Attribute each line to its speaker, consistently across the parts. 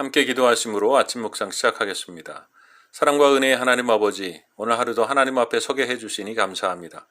Speaker 1: 함께 기도하심으로 아침 묵상 시작하겠습니다. 사랑과 은혜의 하나님 아버지, 오늘 하루도 하나님 앞에 서게 해주시니 감사합니다.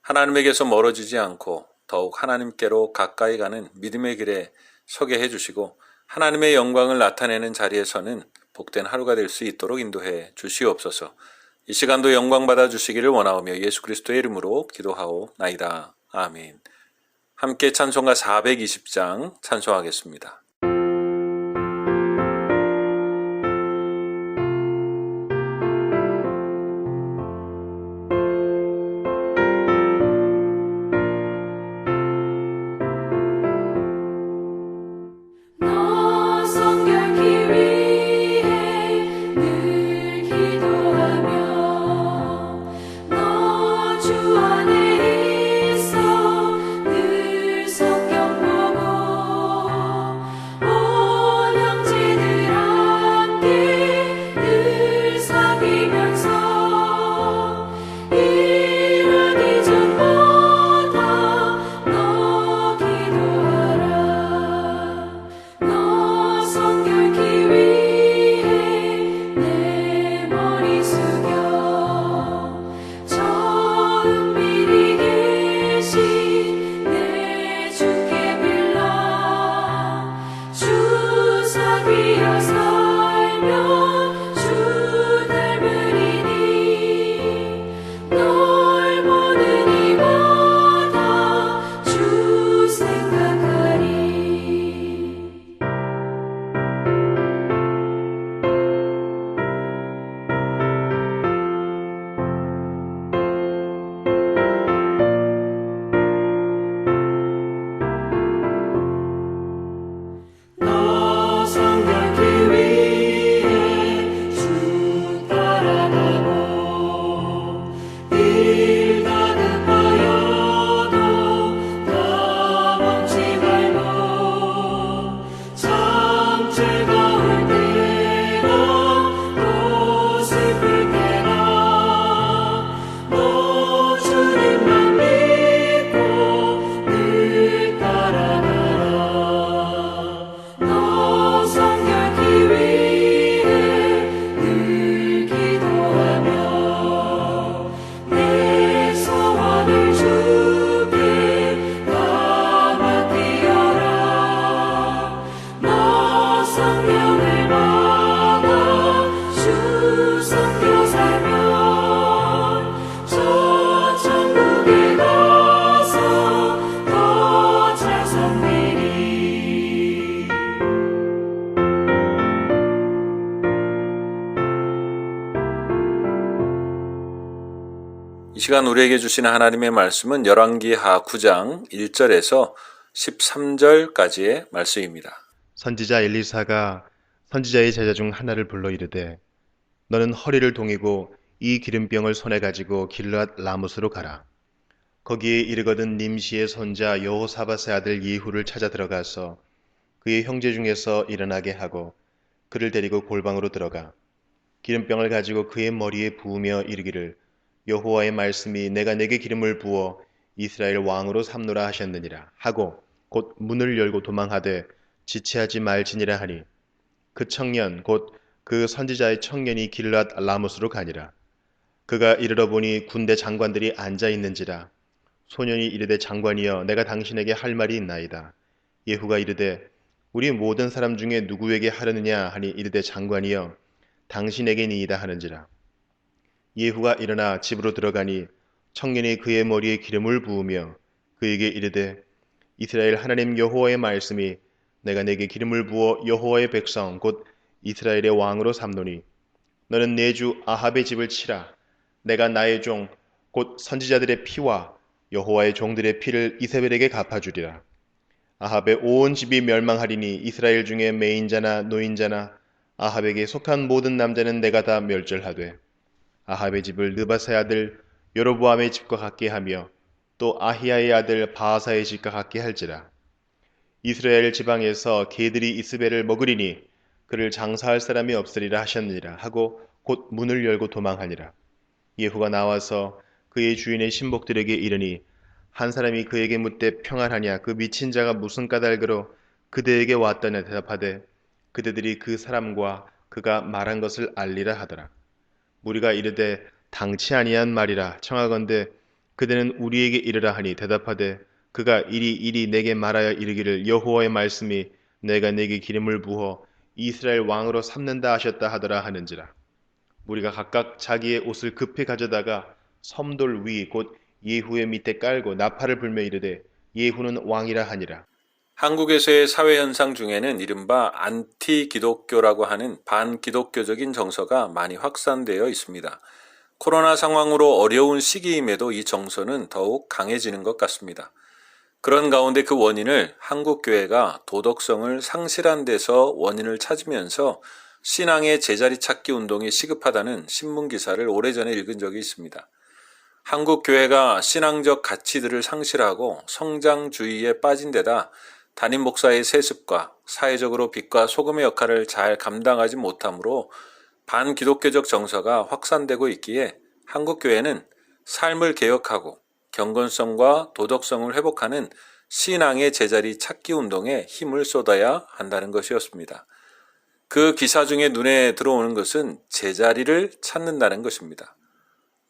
Speaker 1: 하나님에게서 멀어지지 않고 더욱 하나님께로 가까이 가는 믿음의 길에 서게 해주시고 하나님의 영광을 나타내는 자리에서는 복된 하루가 될 수 있도록 인도해 주시옵소서. 이 시간도 영광 받아 주시기를 원하오며 예수 그리스도의 이름으로 기도하오나이다. 아멘. 함께 찬송가 420장 찬송하겠습니다.
Speaker 2: 너주
Speaker 1: 시간 우리에게 주시는 하나님의 말씀은 열왕기하 9장 1절에서 13절까지의 말씀입니다.
Speaker 3: 선지자 엘리사가 선지자의 제자 중 하나를 불러 이르되 너는 허리를 동이고 이 기름병을 손에 가지고 길르앗 라무스로 가라. 거기에 이르거든 님시의 손자 여호사밧의 아들 예후를 찾아 들어가서 그의 형제 중에서 일어나게 하고 그를 데리고 골방으로 들어가 기름병을 가지고 그의 머리에 부으며 이르기를 여호와의 말씀이 내가 내게 기름을 부어 이스라엘 왕으로 삼노라 하셨느니라 하고 곧 문을 열고 도망하되 지체하지 말지니라 하니 그 청년 곧 그 선지자의 청년이 길랏 라무스로 가니라. 그가 이르러 보니 군대 장관들이 앉아 있는지라. 소년이 이르되 장관이여 내가 당신에게 할 말이 있나이다. 예후가 이르되 우리 모든 사람 중에 누구에게 하려느냐 하니 이르되 장관이여 당신에게니이다 하는지라 예후가 일어나 집으로 들어가니 청년이 그의 머리에 기름을 부으며 그에게 이르되 이스라엘 하나님 여호와의 말씀이 내가 내게 기름을 부어 여호와의 백성 곧 이스라엘의 왕으로 삼노니 너는 내 주 아합의 집을 치라. 내가 나의 종 곧 선지자들의 피와 여호와의 종들의 피를 이세벨에게 갚아주리라. 아합의 온 집이 멸망하리니 이스라엘 중에 매인자나 노인자나 아합에게 속한 모든 남자는 내가 다 멸절하되 아합의 집을 느바사의 아들 여로보암의 집과 같게 하며 또 아히야의 아들 바하사의 집과 같게 할지라. 이스라엘 지방에서 개들이 이스벨을 먹으리니 그를 장사할 사람이 없으리라 하셨느니라 하고 곧 문을 열고 도망하니라. 예후가 나와서 그의 주인의 신복들에게 이르니 한 사람이 그에게 묻되 평안하냐? 그 미친 자가 무슨 까닭으로 그대에게 왔다냐? 대답하되 그대들이 그 사람과 그가 말한 것을 알리라 하더라. 무리가 이르되 당치 아니한 말이라 청하건대 그대는 우리에게 이르라 하니 대답하되 그가 이리 이리 내게 말하여 이르기를 여호와의 말씀이 내가 내게 기름을 부어 이스라엘 왕으로 삼는다 하셨다 하더라 하는지라. 무리가 각각 자기의 옷을 급히 가져다가 섬돌 위 곧 예후의 밑에 깔고 나팔을 불며 이르되 예후는 왕이라 하니라.
Speaker 2: 한국에서의 사회 현상 중에는 이른바 안티 기독교라고 하는 반기독교적인 정서가 많이 확산되어 있습니다. 코로나 상황으로 어려운 시기임에도 이 정서는 더욱 강해지는 것 같습니다. 그런 가운데 그 원인을 한국 교회가 도덕성을 상실한 데서 원인을 찾으면서 신앙의 제자리 찾기 운동이 시급하다는 신문 기사를 오래전에 읽은 적이 있습니다. 한국 교회가 신앙적 가치들을 상실하고 성장주의에 빠진 데다 담임 목사의 세습과 사회적으로 빛과 소금의 역할을 잘 감당하지 못하므로 반기독교적 정서가 확산되고 있기에 한국 교회는 삶을 개혁하고 경건성과 도덕성을 회복하는 신앙의 제자리 찾기 운동에 힘을 쏟아야 한다는 것이었습니다. 그 기사 중에 눈에 들어오는 것은 제자리를 찾는다는 것입니다.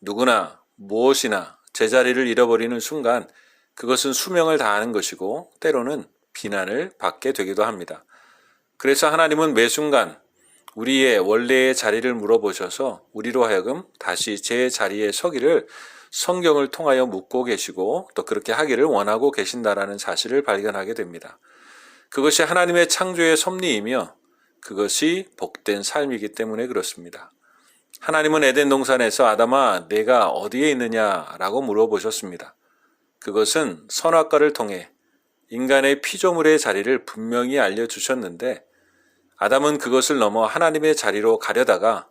Speaker 2: 누구나 무엇이나 제자리를 잃어버리는 순간 그것은 수명을 다하는 것이고 때로는 비난을 받게 되기도 합니다. 그래서 하나님은 매 순간 우리의 원래의 자리를 물어보셔서 우리로 하여금 다시 제 자리에 서기를 성경을 통하여 묻고 계시고 또 그렇게 하기를 원하고 계신다라는 사실을 발견하게 됩니다. 그것이 하나님의 창조의 섭리이며 그것이 복된 삶이기 때문에 그렇습니다. 하나님은 에덴 동산에서 아담아 내가 어디에 있느냐라고 물어보셨습니다. 그것은 선악과를 통해 인간의 피조물의 자리를 분명히 알려주셨는데 아담은 그것을 넘어 하나님의 자리로 가려다가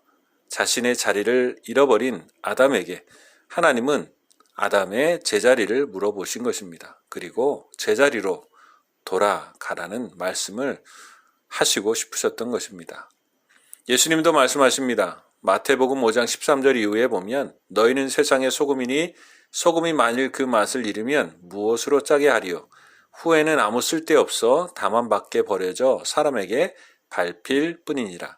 Speaker 2: 자신의 자리를 잃어버린 아담에게 하나님은 아담의 제자리를 물어보신 것입니다. 그리고 제자리로 돌아가라는 말씀을 하시고 싶으셨던 것입니다. 예수님도 말씀하십니다. 마태복음 5장 13절 이후에 보면 너희는 세상의 소금이니 소금이 만일 그 맛을 잃으면 무엇으로 짜게 하리요 후에는 아무 쓸데없어 다만 밖에 버려져 사람에게 밟힐 뿐이니라.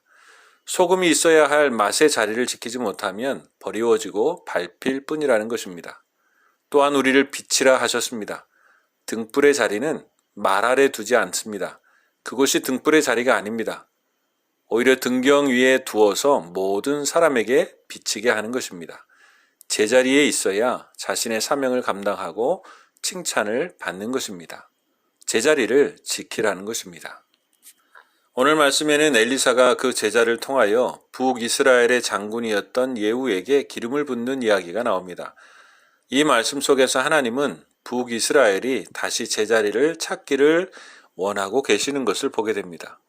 Speaker 2: 소금이 있어야 할 맛의 자리를 지키지 못하면 버리워지고 밟힐 뿐이라는 것입니다. 또한 우리를 빛이라 하셨습니다. 등불의 자리는 말 아래 두지 않습니다. 그곳이 등불의 자리가 아닙니다. 오히려 등경 위에 두어서 모든 사람에게 비치게 하는 것입니다. 제자리에 있어야 자신의 사명을 감당하고 칭찬을 받는 것입니다. 제자리를 지키라는 것입니다. 오늘 말씀에는 엘리사가 그 제자를 통하여 북이스라엘의 장군이었던 예후에게 기름을 붓는 이야기가 나옵니다. 이 말씀 속에서 하나님은 북이스라엘이 다시 제자리를 찾기를 원하고 계시는 것을 보게 됩니다.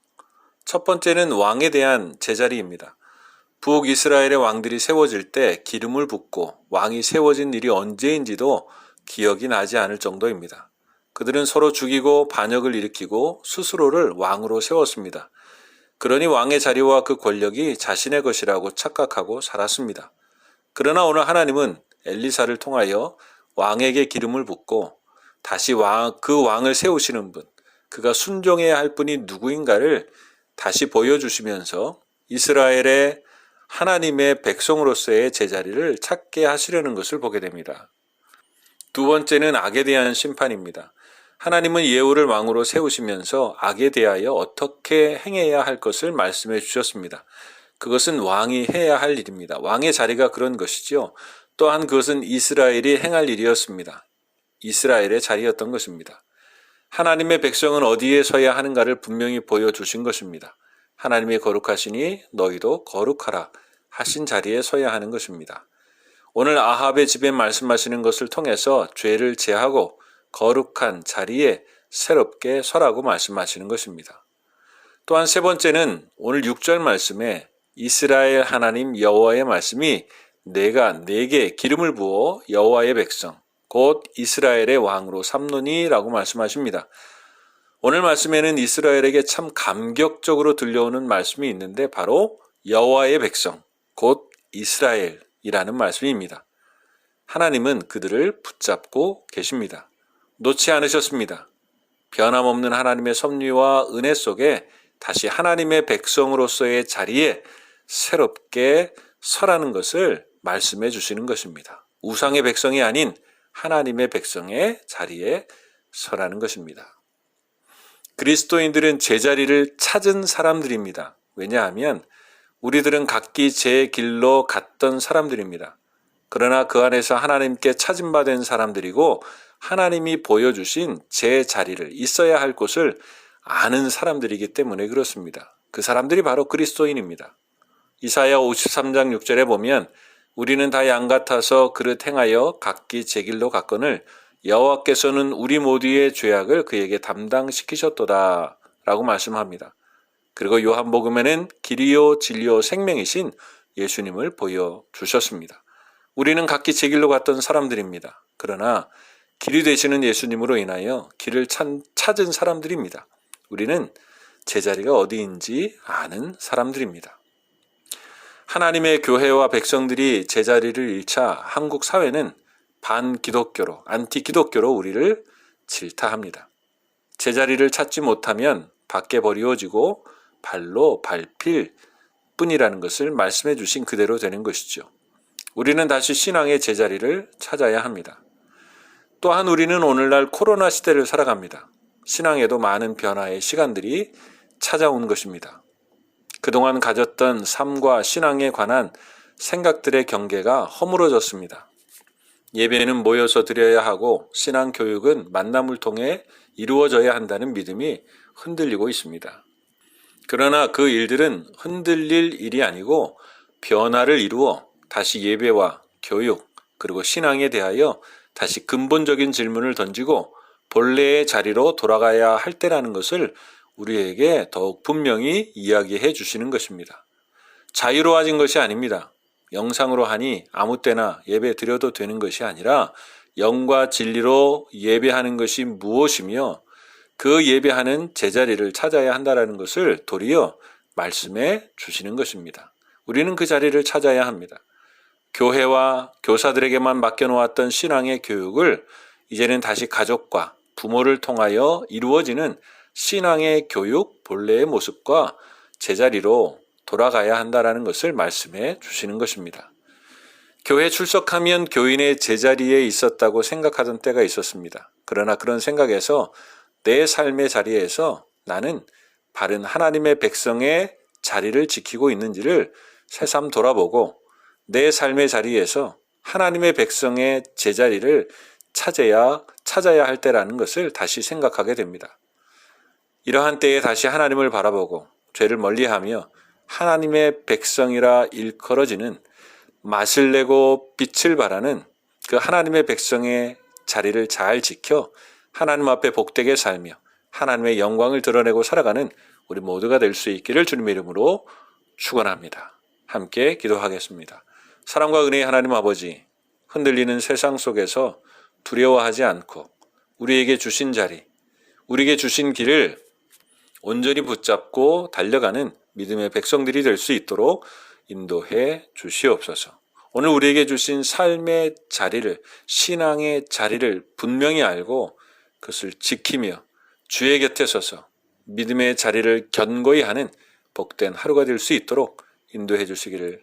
Speaker 2: 첫 번째는 왕에 대한 제자리입니다. 북이스라엘의 왕들이 세워질 때 기름을 붓고 왕이 세워진 일이 언제인지도 기억이 나지 않을 정도입니다. 그들은 서로 죽이고 반역을 일으키고 스스로를 왕으로 세웠습니다. 그러니 왕의 자리와 그 권력이 자신의 것이라고 착각하고 살았습니다. 그러나 오늘 하나님은 엘리사를 통하여 왕에게 기름을 붓고 다시 왕, 그 왕을 세우시는 분, 그가 순종해야 할 분이 누구인가를 다시 보여주시면서 이스라엘의 하나님의 백성으로서의 제자리를 찾게 하시려는 것을 보게 됩니다. 두 번째는 악에 대한 심판입니다. 하나님은 예후를 왕으로 세우시면서 악에 대하여 어떻게 행해야 할 것을 말씀해 주셨습니다. 그것은 왕이 해야 할 일입니다. 왕의 자리가 그런 것이지요. 또한 그것은 이스라엘이 행할 일이었습니다. 이스라엘의 자리였던 것입니다. 하나님의 백성은 어디에 서야 하는가를 분명히 보여주신 것입니다. 하나님이 거룩하시니 너희도 거룩하라 하신 자리에 서야 하는 것입니다. 오늘 아합의 집에 말씀하시는 것을 통해서 죄를 제하고 거룩한 자리에 새롭게 서라고 말씀하시는 것입니다. 또한 세 번째는 오늘 6절 말씀에 이스라엘 하나님 여호와의 말씀이 내가 내게 기름을 부어 여호와의 백성 곧 이스라엘의 왕으로 삼노니라고 말씀하십니다. 오늘 말씀에는 이스라엘에게 참 감격적으로 들려오는 말씀이 있는데 바로 여호와의 백성 곧 이스라엘이라는 말씀입니다. 하나님은 그들을 붙잡고 계십니다. 놓지 않으셨습니다. 변함없는 하나님의 섭리와 은혜 속에 다시 하나님의 백성으로서의 자리에 새롭게 서라는 것을 말씀해 주시는 것입니다. 우상의 백성이 아닌 하나님의 백성의 자리에 서라는 것입니다. 그리스도인들은 제자리를 찾은 사람들입니다. 왜냐하면 우리들은 각기 제 길로 갔던 사람들입니다. 그러나 그 안에서 하나님께 찾음받은 사람들이고 하나님이 보여주신 제 자리를 있어야 할 곳을 아는 사람들이기 때문에 그렇습니다. 그 사람들이 바로 그리스도인입니다. 이사야 53장 6절에 보면 우리는 다 양 같아서 그릇 행하여 각기 제 길로 갔거늘 여호와께서는 우리 모두의 죄악을 그에게 담당시키셨도다 라고 말씀합니다. 그리고 요한복음에는 길이요 진리요 생명이신 예수님을 보여주셨습니다. 우리는 각기 제 길로 갔던 사람들입니다. 그러나 길이 되시는 예수님으로 인하여 길을 찾은 사람들입니다. 우리는 제자리가 어디인지 아는 사람들입니다. 하나님의 교회와 백성들이 제자리를 잃자 한국 사회는 반기독교로, 안티기독교로 우리를 질타합니다. 제자리를 찾지 못하면 밖에 버리워지고 발로 밟힐 뿐이라는 것을 말씀해 주신 그대로 되는 것이죠. 우리는 다시 신앙의 제자리를 찾아야 합니다. 또한 우리는 오늘날 코로나 시대를 살아갑니다. 신앙에도 많은 변화의 시간들이 찾아온 것입니다. 그동안 가졌던 삶과 신앙에 관한 생각들의 경계가 허물어졌습니다. 예배는 모여서 드려야 하고 신앙 교육은 만남을 통해 이루어져야 한다는 믿음이 흔들리고 있습니다. 그러나 그 일들은 흔들릴 일이 아니고 변화를 이루어 다시 예배와 교육 그리고 신앙에 대하여 다시 근본적인 질문을 던지고 본래의 자리로 돌아가야 할 때라는 것을 우리에게 더욱 분명히 이야기해 주시는 것입니다. 자유로워진 것이 아닙니다. 영상으로 하니 아무 때나 예배 드려도 되는 것이 아니라 영과 진리로 예배하는 것이 무엇이며 그 예배하는 제자리를 찾아야 한다라는 것을 도리어 말씀해 주시는 것입니다. 우리는 그 자리를 찾아야 합니다. 교회와 교사들에게만 맡겨놓았던 신앙의 교육을 이제는 다시 가족과 부모를 통하여 이루어지는 신앙의 교육 본래의 모습과 제자리로 돌아가야 한다라는 것을 말씀해 주시는 것입니다. 교회 출석하면 교인의 제자리에 있었다고 생각하던 때가 있었습니다. 그러나 그런 생각에서 내 삶의 자리에서 나는 바른 하나님의 백성의 자리를 지키고 있는지를 새삼 돌아보고 내 삶의 자리에서 하나님의 백성의 제자리를 찾아야 찾아야 할 때라는 것을 다시 생각하게 됩니다. 이러한 때에 다시 하나님을 바라보고 죄를 멀리하며 하나님의 백성이라 일컬어지는 맛을 내고 빛을 발하는 그 하나님의 백성의 자리를 잘 지켜 하나님 앞에 복되게 살며 하나님의 영광을 드러내고 살아가는 우리 모두가 될 수 있기를 주님의 이름으로 축원합니다. 함께 기도하겠습니다. 사랑과 은혜의 하나님 아버지, 흔들리는 세상 속에서 두려워하지 않고 우리에게 주신 자리, 우리에게 주신 길을 온전히 붙잡고 달려가는 믿음의 백성들이 될 수 있도록 인도해 주시옵소서. 오늘 우리에게 주신 삶의 자리를, 신앙의 자리를 분명히 알고 그것을 지키며 주의 곁에 서서 믿음의 자리를 견고히 하는 복된 하루가 될 수 있도록 인도해 주시기를